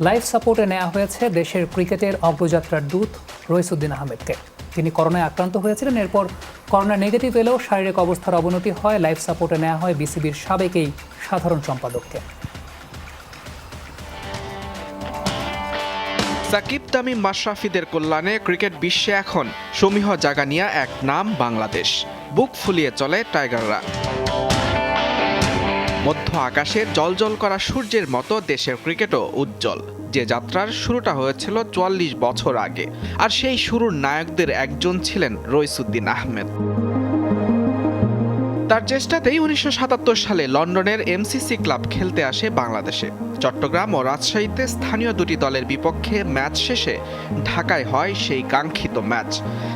Life সাপোর্টে নেওয়া হয়েছে দেশের ক্রিকেটের অগ্রযাত্রার দূত রইসুদ্দিন আহমেদকে। তিনি করোনায় আক্রান্ত হয়েছিলেন, এরপর করোনা নেগেটিভ এলেও শারীরিক অবস্থার অবনতি হয়। লাইফ সাপোর্টে নেওয়া হয় বিসিবির সাবেক এই সাধারণ সম্পাদককে। সাকিব তামিম মাশরাফিদের কল্যাণে ক্রিকেট বিশ্বে এখন সমীহ জাগানিয়া এক নাম বাংলাদেশ। বুক ফুলিয়ে চলে টাইগাররা। মধ্য আকাশের জলজল করা সূর্যের মতো দেশের ক্রিকেটও উজ্জ্বল। যে যাত্রার শুরুটা হয়েছিল চুয়াল্লিশ বছর আগে, আর সেই শুরুর নায়কদের একজন ছিলেন রইসুদ্দিন আহমেদ। তার চেষ্টাতেই উনিশশো সাতাত্তর সালে লন্ডনের এমসিসি ক্লাব খেলতে আসে বাংলাদেশে। চট্টগ্রাম ও রাজশাহীতে স্থানীয় দুটি দলের বিপক্ষে ম্যাচ শেষে ঢাকায় হয় সেই কাঙ্ক্ষিত ম্যাচ।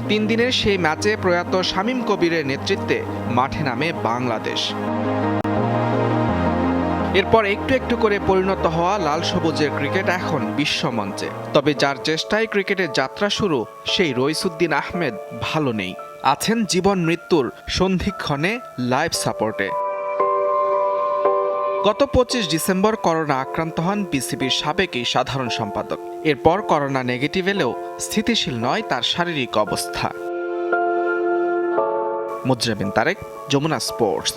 তিন দিনের সেই ম্যাচে প্রয়াত শামীম কবিরের নেতৃত্বে মাঠে নামে বাংলাদেশ। এরপর একটু একটু করে পরিণত হওয়া লাল সবুজের ক্রিকেট এখন বিশ্বমঞ্চে তবে যার চেষ্টায় ক্রিকেটের যাত্রা শুরু, সেই রইসুদ্দিন আহমেদ ভালো নেই। আছেন জীবন মৃত্যুর সন্ধিক্ষণে লাইফ সাপোর্টে। গত পঁচিশ ডিসেম্বর করোনা আক্রান্ত হন বিসিবির সাবেক এই সাধারণ সম্পাদক। এরপর করোনা নেগেটিভ এলেও স্থিতিশীল নয় তার শারীরিক অবস্থা। মুজরাবিন তারেক, যমুনা স্পোর্টস।